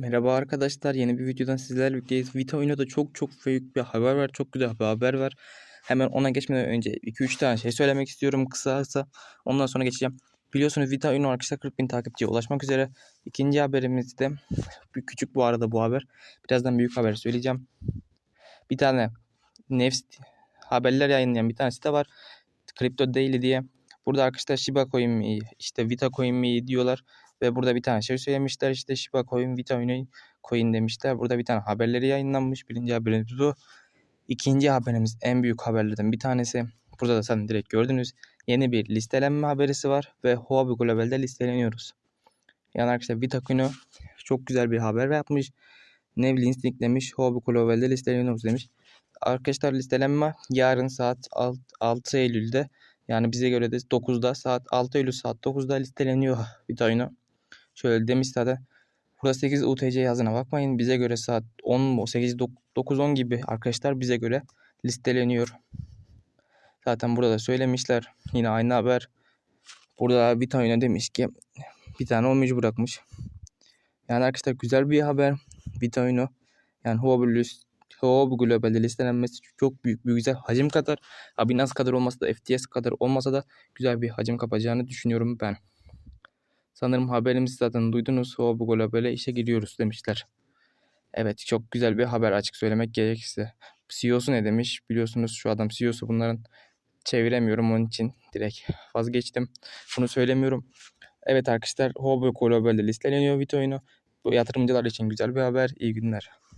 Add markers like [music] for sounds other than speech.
Merhaba arkadaşlar, yeni bir videodan sizlerle birlikteyiz. Vita oyunda çok çok büyük bir haber var, çok güzel bir haber var. Hemen ona geçmeden önce 2-3 tane şey söylemek istiyorum kısa kısa. Ondan sonra geçeceğim. Biliyorsunuz Vita oyunu arkadaşlar 40 bin takipçiye ulaşmak üzere. İkinci haberimiz de küçük bu arada bu haber. Birazdan büyük haber söyleyeceğim. Bir tane Nefs haberler yayınlayan bir tane site var. Crypto Daily diye. Burada arkadaşlar Shiba Coin mi, işte Vita Coin mi diyorlar. Ve burada bir tane şey söylemişler işte Shiba Coin, Vita Coin demişler. Burada bir tane haberleri yayınlanmış. Birinci haberimiz bu. İkinci haberimiz en büyük haberlerden bir tanesi. Burada da zaten direkt gördünüz. Yeni bir listelenme haberisi var ve Huobi Global'de listeleniyoruz. Yani arkadaşlar Vita Coin'u çok güzel bir haber yapmış. Nevlins linklemiş. Huobi Global'de listeleniyoruz demiş. Arkadaşlar listelenme yarın saat 6 Eylül'de yani bize göre de 9'da saat 6 Eylül saat 9'da listeleniyor [laughs] Vita oyunu. Şöyle demiş zaten. Burada 8 UTC yazına bakmayın. Bize göre saat 10 8 9 10 gibi arkadaşlar bize göre listeleniyor. Zaten burada da söylemişler. Yine aynı haber. Burada bir tane demiş ki bir tane oyuncu bırakmış. Yani arkadaşlar güzel bir haber. Bir oyunu yani Huawei Huawei Global'de listelenmesi çok büyük bir güzel hacim kadar. Abi nasıl kadar olmasa da FTS kadar olmasa da güzel bir hacim kapacağını düşünüyorum ben. Sanırım haberimizi zaten duydunuz. Gola böyle işe giriyoruz demişler. Evet çok güzel bir haber açık söylemek gerekirse. CEO'su ne demiş? Biliyorsunuz şu adam CEO'su bunların çeviremiyorum onun için direkt vazgeçtim. Bunu söylemiyorum. Evet arkadaşlar Hobo Global'de listeleniyor Vito oyunu. Bu yatırımcılar için güzel bir haber. İyi günler.